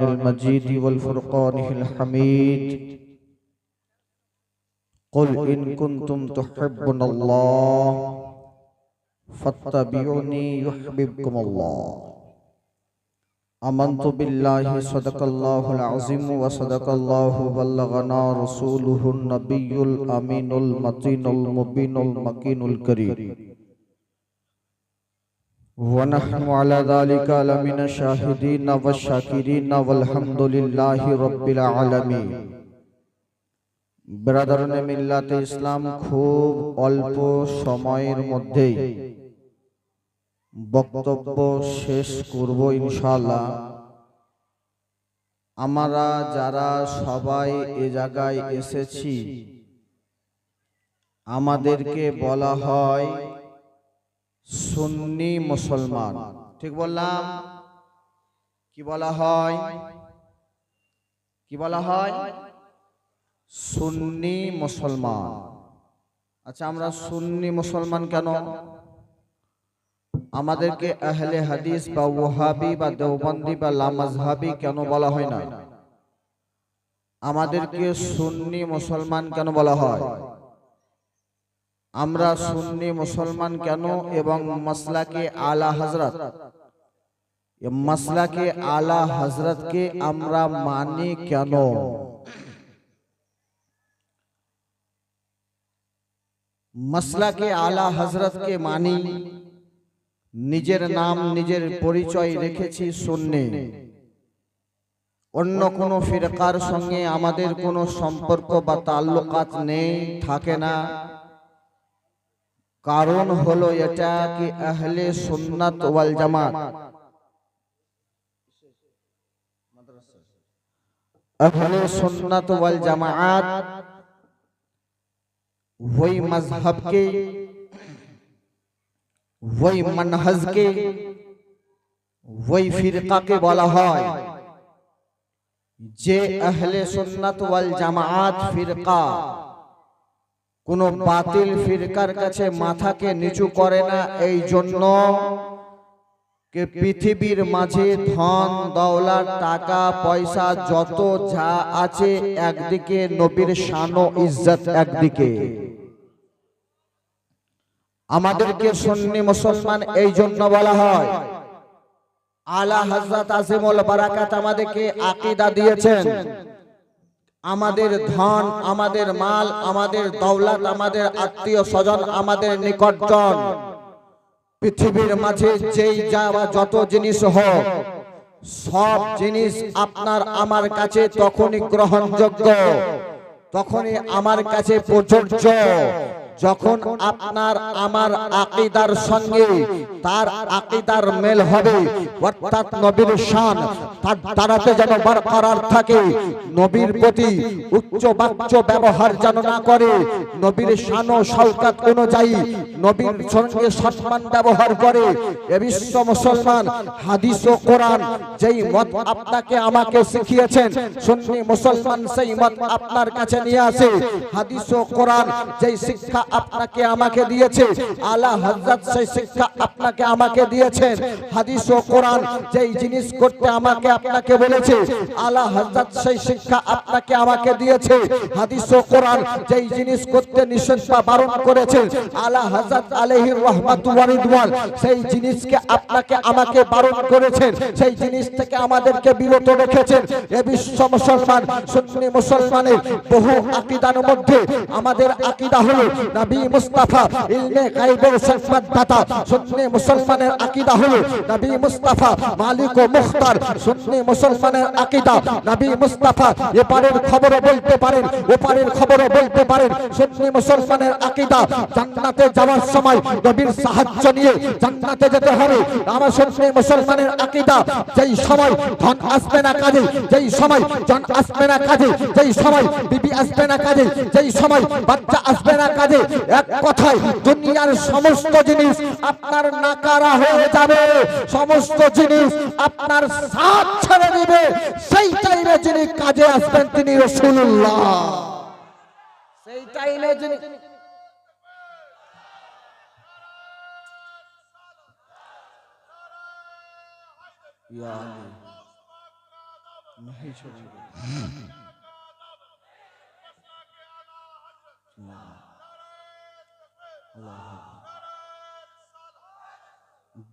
المجيد والفرقان الحميد. قل إن كنتم تحبون الله فاتبعوني يحببكم الله. آمنت بالله صدق الله العظيم وصدق الله بلغنا رسوله النبي الأمين المتين المبين المكين الكريم. ونحن على ذلك لمن الشاهدين والشاكرين والحمد لله رب العالمين ব্রাদারনে মিল্লাতে ইসলাম খুব অল্প সময়ের মধ্যেই বক্তব্য শেষ করব ইনশাআল্লাহ আমরা যারা সবাই এ জায়গায় এসেছি আমাদেরকে বলা হয় সুন্নি মুসলমান। ঠিক বললাম? কি বলা হয়? কি বলা হয়? সুন্নি মুসলমান। আচ্ছা আমরা সুন্নি মুসলমান কেন? আমাদেরকে আহলে হাদিস বা ওহাবি বা দেওবন্দি বা লামাজহাবি কেন বলা হয় না? আমাদেরকে সুন্নি মুসলমান কেন বলা হয়? আমরা সুন্নি মুসলমান কেন এবং মাসলাকে আলা হজরত মাসলাকে আলা হজরতকে আমরা মানি কেন? মাসলাকে আলা হজরতকে মানি? নিজের নাম, নিজের পরিচয় রেখেছি সুন্নি। অন্য কোনো ফিরকার সঙ্গে আমাদের কোনো সম্পর্ক বা তাল্লুকাত নেই, থাকে না। কারণ হলো এটা কি আহলে সুন্নাত ওয়াল জামাত? আহলে সুন্নাত ওয়াল জামাত ওই মজহবকে ওই মানহাজকে, ওই ফিরকাকে বলা হয় যে আহলে সুন্নাত ওয়াল জামাত ফিরকা। কোন বাতিল ফিরকার কাছে মাথাকে নিচু করে না এই জন্য কে পৃথিবীর মাঝে ধন দৌলত টাকা পয়সা যত যা আছে একদিকে নবীর শান ও ইজ্জত একদিকে। আমাদেরকে সুন্নি মুসলমান এই জন্য বলা হয়। আলা হযরত আজিমুল বারাকাত আমাদেরকে আকীদা দিয়েছেন। আমাদের ধন আমাদের মাল আমাদের দৌলত আমাদের আত্মীয় স্বজন আমাদের নিকটজন পৃথিবীর মাঝে যেই যা বা যত জিনিস হোক সব জিনিস আপনার আমার কাছে তখনই গ্রহণযোগ্য। তখনই আমার কাছে প্রযোজ্য। যখন আপনার আমার আকিদার সঙ্গে তার আকিদার মেল হবে, অর্থাৎ নবীর শান, তার দ্বারাতে যেন বরকরার থাকে, নবীর প্রতি উচ্চ বাচ্চ ব্যবহার যেন না করে, নবীর শান ও শওকাত অনুযায়ী নবীর সঙ্গে সম্মান ব্যবহার করে, এ বিশ্ব মুসলমান হাদিস ও কোরআন যেই মত আপনাকে আমাকে শিখিয়েছেন, সুন্নি মুসলমান সেই মত আপনার কাছে নিয়ে আসে, হাদিস ও কোরআন যেই শিক্ষা আপনাকে আমাকে দিয়েছে। আলা হযরত সেই শিক্ষা আপনাকে আমাকে দিয়েছেন। হাদিস ও কোরআন যেই জিনিস করতে আমাকে আপনাকে বলেছে আলা হযরত সেই শিক্ষা আপনাকে আমাকে দিয়েছে। হাদিস ও কোরআন যেই জিনিস করতে নিষেধ বা বারণ করেছেন আলা হযরত আলাইহির রাহমাতু ওয়া সেই জিনিসকে আপনাকে আমাকে বারণ করেছেন, সেই জিনিস থেকে আমাদেরকে বিরত রেখেছেন। এ বিশ্ব মুসলমান, সুন্নি মুসলমানের বহু আকীদার মধ্যে আমাদের আকীদা হলো নবী মুস্তাফা, ইলমে গায়বের সংবাদদাতা, সুন্নি মুসলমানের আকীদা হলো নবী মুস্তাফা, মালিক ও মুখতার, সুন্নি মুসলমানের আকীদা। নবী মুস্তাফা, এপারের খবরও বলতে পারেন, ওপারের খবরও বলতে পারেন, সুন্নি মুসলমানের আকীদা। জান্নাতে যাওয়ার সময় নবীর সাহায্য নিয়ে জান্নাতে যেতে হবে। আমার সুন্নি মুসলমানের আকীদা, যেই সময় ধন আসবে না কাজে, যেই সময় জন আসবে না কাজে, যেই সময় বিবি আসবে না কাজে, যেই সময় বাচ্চা আসবে না কাজে এক কথায়, দুনিয়ার সমস্ত জিনিস আপনার নাকারা হয়ে যাবে। সমস্ত জিনিস আপনার সাথ ছেড়ে দিবে। সেই টাইমে যিনি কাজে আসবেন তিনি রসুল্লাহ সেই টাইমে যিনি ইয়া আলী।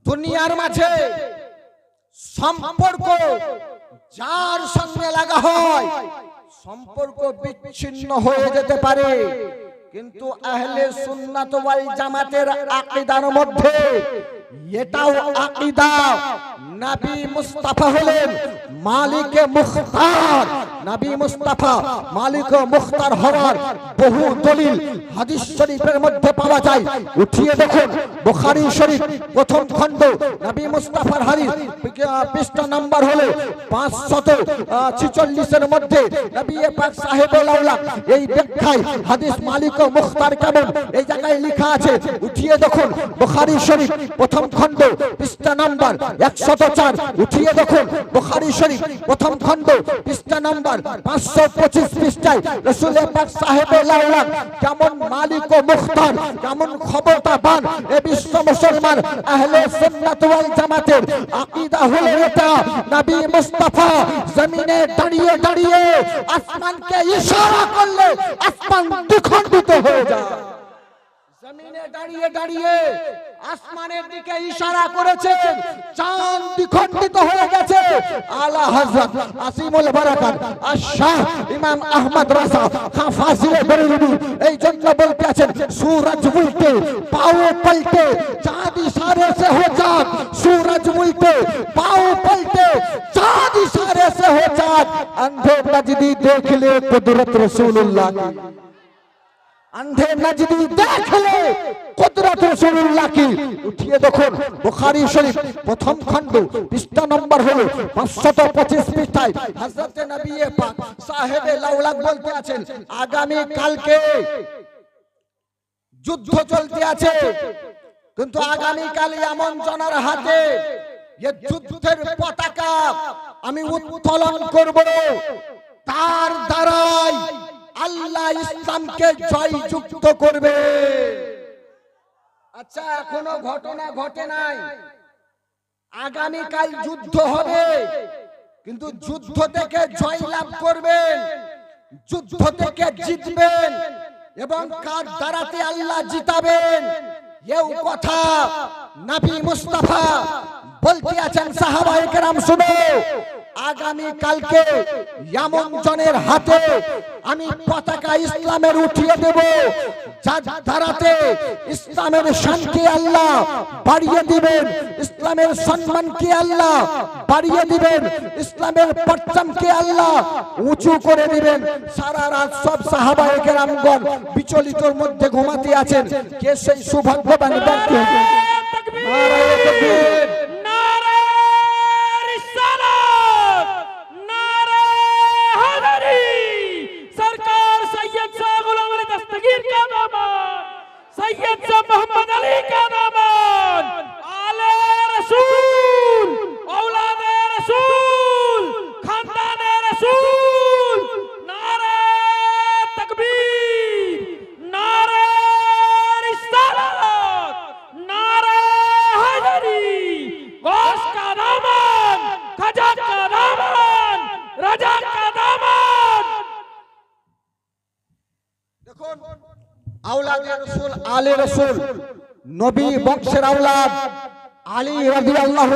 দুনিয়ার মাঝে সম্পর্ক যার সঙ্গে লাগা হয়, সম্পর্ক বিচ্ছিন্ন হয়ে যেতে পারে। কিন্তু আহলে সুন্নাত ওয়াল জামাতের আকীদার মধ্যে এটাও আকীদা। নবী মুস্তাফা হলেন মালিকে মুখতার। নবী মুস্তাফা, মালিক মুখতার হওয়ার বহু দলিল হাদিস শরীফের মধ্যে পাওয়া যায়। উঠিয়ে দেখুন, বুখারী শরীফ, প্রথম খণ্ড, নবী মুস্তাফার হাদিস পৃষ্ঠা নাম্বার হলো পাঁচশত ছিচল্লিশের মধ্যে নবী পাক সাহেব এই ব্যাখ্যায় হাদিস মালিক ও মুখতার কেমন? এই জায়গায় লেখা আছে, উঠিয়ে দেখুন, বুখারী শরীফ, প্রথম খণ্ড, পৃষ্ঠা নাম্বার একশত চার। উঠিয়ে দেখুন, বুখারী শরীফ, প্রথম খণ্ড, পৃষ্ঠা নাম্বার পাঁচশো পঁচিশ পৃষ্ঠায় রসুল পাক সাহেব কেমন মালিক ও মুখতার, কেমন ক্ষমতাবান এ বিশ্ব মুসলমান, আহলে সুন্নাত ওয়াল জামাতের আকীদা হলো এটা নবী দাঁড়িয়ে দাঁড়িয়ে আসমানকে ইশারা করলে আসমান জমিনে দাঁড়িয়ে দাঁড়িয়ে আসমানের দিকে ইশারা করেছেন চাঁদ দ্বিখণ্ডিত হয়ে গেছে আলা হযরত আসিমুল বারাকাত আশাহ ইমাম আহমদ রাসা খান ফাজিলে বেরেলভি এই জন্য বলতে আছেন সূরজ উল্টে পাও পলটে চাঁদ ইশারে से हो चाँद सूरज उल्टे पाओ पलटे चाँद इशारे से हो चाँद अंधे नजदी देख ले कुदरत रसूलुल्लाह की আন্ধে নাজদি দেখলে কুদরত রাসূলুল্লাহ কি উঠিয়ে দেখুন। বুখারী শরীফ প্রথম খণ্ড নম্বর হলো 525 পৃষ্ঠায়। হযরত নবী পাক সাহেবে যুদ্ধ চলতে আছে, কিন্তু আগামী কাল এমন জনার হাতে যুদ্ধের পতাকা আমি উত্তোলন করব। তার দ্বারাই আল্লাহ ইসলামকে জয়যুক্ত করবে। আচ্ছা এখনও ঘটনা ঘটে নাই। আগামীকাল যুদ্ধ হবে। কিন্তু যুদ্ধ থেকে জয়লাভ করবেন, যুদ্ধ থেকে জিতবেন এবং কার দ্বারাতে আল্লাহ জিতাবেন, এও কথা নবী মুস্তাফা বলতে আছেন সাহাবায়ে কেরাম শুনো। আগামী কালকে এমন জনের হাতে আমি পতাকা ইসলামের উঠিয়ে দেব, যার ধারাতে ইসলামের শান্তি আল্লাহ বাড়িয়ে দিবেন, ইসলামের সম্মানকে আল্লাহ বাড়িয়ে দিবেন, ইসলামের পরচমকে আল্লাহ উঁচু করে দিবেন। সারা রাত সব সাহাবায়ে কেরামগণ বিচলিতর মধ্যে ঘুমাতে আছেন, কে সেই সৌভাগ্যবান ব্যক্তি আলে রসুল নবী বংশের আওলাদ আলী রবি আল্লাহ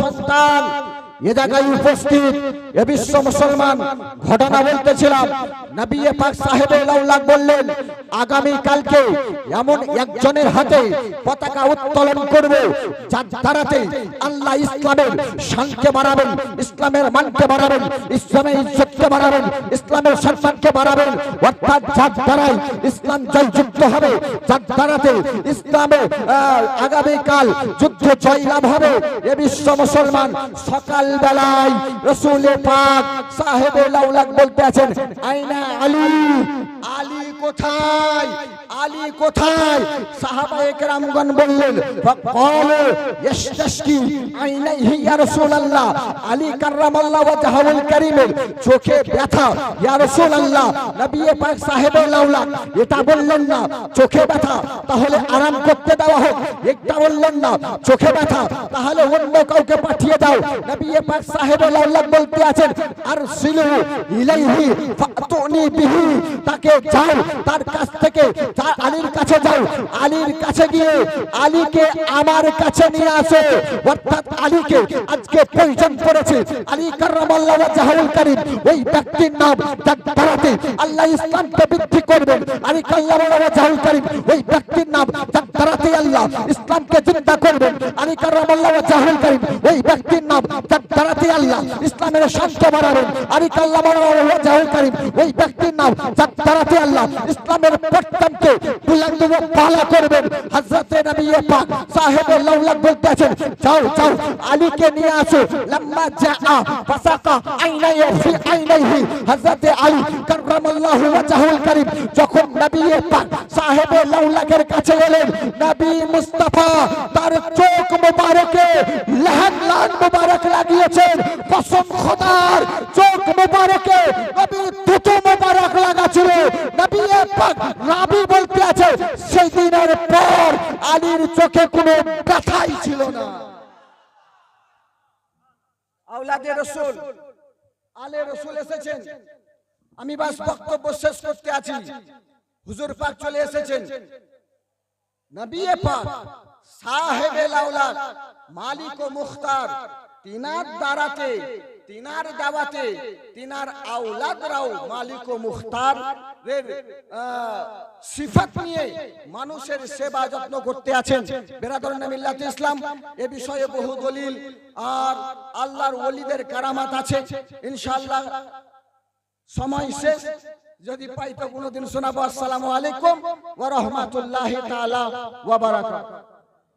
সন্তান এ জায়গায় উপস্থিত এ বিশ্ব মুসলমান ঘটনা বলতেছিলাম। নবী পাক সাহেব লাউলাক বললেন আগামী কালকে এমন একজনের হাতে পতাকা উত্তোলন করব যার দ্বারাতে আল্লাহ ইসলামের শানকে বাড়াবেন ইসলামের মানকে বাড়াবেন ইসলামের ইজ্জতকে বাড়াবেন ইসলামের সম্মানকে বাড়াবেন। অর্থাৎ যার দ্বারাই ইসলাম জয়যুক্ত হবে যার দ্বারাতে ইসলামে আহ, আগামীকাল যুদ্ধ জয়লাভ হবে। এ বিশ্ব মুসলমান সকাল বেলায় রসুল পাক সাহেব লাউলাক বলতে আছেন, আইনা আলী আলী কোথায়? আলী কোথায়? সাহাবা একরামগণ বললেন চোখে ব্যথা, ইয়া রাসূলুল্লাহ, নবী পাক এটা বললেন না, চোখে ব্যথা, তাহলে আরাম করতে দেওয়া হোক। এটা বললেন না, চোখে ব্যথা, তাহলে অন্য কাউকে পাঠিয়ে দাও। নবী পাক সাহেবের লাউলা বলতে আছেন আর সিলু ইলাইহি ফাতুনি বিহি। তাকে যাও, তার কাছ থেকে তার আলীর কাছে যাও, আলীর কাছে গিয়ে আলীকে আমার কাছে নিয়ে আসো। অর্থাৎ আলীকে আজকে আলী কারীম, ওই ব্যক্তির নাম জাগদারাতে আল্লাহ ইসলামকে বৃদ্ধি করবেন। আলী কার্রামাল্লাহ ওয়াজহাউল কারীম, ওই ব্যক্তির নাম জাগদারাতে আল্লাহ ইসলামকে জিন্দা করবেন আলী কার্রামাল্লাহ ওয়াজহাউল কারীম। ওই ব্যক্তির নাম জাগদারাতে আল্লাহ ইসলামের শান্ত বাড়াবেন আলী কার্রামাল্লাহ ওয়াজহাউল কারীম। ওই ব্যক্তির নাম জাগদারাতে আল্লাহ ইসলামের পট্টমকে বুলন্দ ও পালা করবেন। হযরতে নবী পাক সাহেবে লাউলা বলতে আছেন, যাও যাও, আলীকে নিয়ে আসো। লম্মা জাআ ফাসাকা আইনাই ফি আইনাইহি। হযরতে আলী কাররামাল্লাহু ওয়াজহুল কারীম, যখন নবী পাক সাহেবে লাউলাকের কাছে এলেন নবী মুস্তাফা, তার চোখ মোবারকে, লহন লান মোবারক লাগিয়েছেন, কসম খোদার, চোখ মোবারকে নবী দুটো মোবারক লাগাছিল। নবী পাক রাবি বলতে আছে, সেই দিনের পর আলীর চোখে কোনো ব্যথাই ছিল না। আলে রসুল এসেছেন। আমি বাস বক্তব্য শেষ করতে আছি। হুজুর পাক চলে এসেছেন। নবী পাক সাহেবে লাউলাদ মালিক ও মুখতার, তিনার দ্বারাতে, তিনার দাওয়াতে, তিনার আওলাদরাও মালিক ও মুখতার সিফাত নিয়ে মানুষের সেবা যত্ন করতে আছেন। বেরাদর মিল্লাত ইসলাম, এ বিষয়ে বহু দলিল আর আল্লাহর ওলিদের কারামাত আছে। ইনশাআল্লাহ সময় শেষ। যদি পাইতো কোনোদিন শোনাবো আসসালামু আলাইকুম। ওয়া রাহমাতুল্লাহি তাআলা ওয়া বারাকাতুহু।